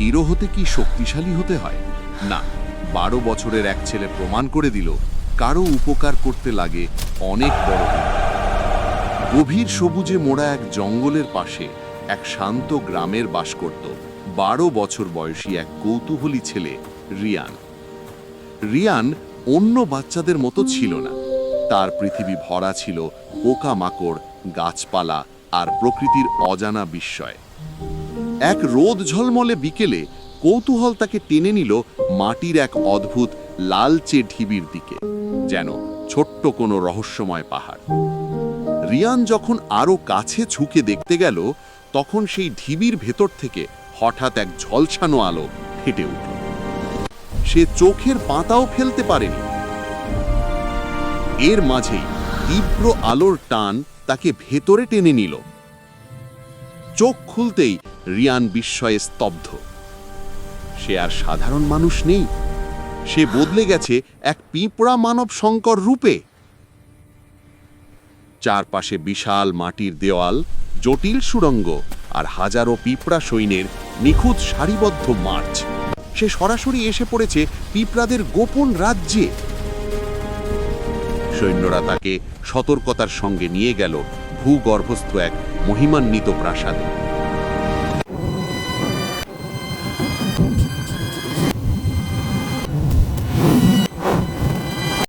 Hero হতে কি শক্তিশালী হতে হয়? না, বারো বছরের এক ছেলে প্রমাণ করে দিল, কারও উপকার করতে লাগে অনেক বড়। গভীর সবুজে মোড়া এক জঙ্গলের পাশে এক শান্ত গ্রামের বাস করত বারো বছর বয়সী এক কৌতূহলী ছেলে, রিয়ান। রিয়ান অন্য বাচ্চাদের মতো ছিল না। তার পৃথিবী ভরা ছিল পোকামাকড়, গাছপালা আর প্রকৃতির অজানা বিস্ময়। এক রোদ ঝলমলে বিকেলে কৌতূহল তাকে টেনে নিল মাটির এক অদ্ভুত লালচে ঢিবির দিকে, যেন ছোট্ট কোনো রহস্যময় পাহাড়। রিয়ান যখন আরও কাছে ছুকে দেখতে গেল, তখন সেই ঢিবির ভেতর থেকে হঠাৎ এক ঝলসানো আলো ফেটে উঠল। সে চোখের পাতাও ফেলতে পারেনি। এর মাঝেই তীব্র আলোর টান তাকে ভেতরে টেনে নিল। চোখ খুলতেই রিয়ান বিস্ময়ে স্তব্ধ। সে আর সাধারণ মানুষ নেই। সে বদলে গেছে এক পিঁপড়া মানব শঙ্কর রূপে। চারপাশে বিশাল মাটির দেওয়াল, জটিল সুড়ঙ্গ আর হাজারো পিঁপড়া সৈন্যের নিখুঁত সারিবদ্ধ মার্চ। সে সরাসরি এসে পড়েছে পিঁপড়াদের গোপন রাজ্যে। সৈন্যরা তাকে সতর্কতার সঙ্গে নিয়ে গেল ভূগর্ভস্থ এক মহিমান্বিত প্রাসাদে।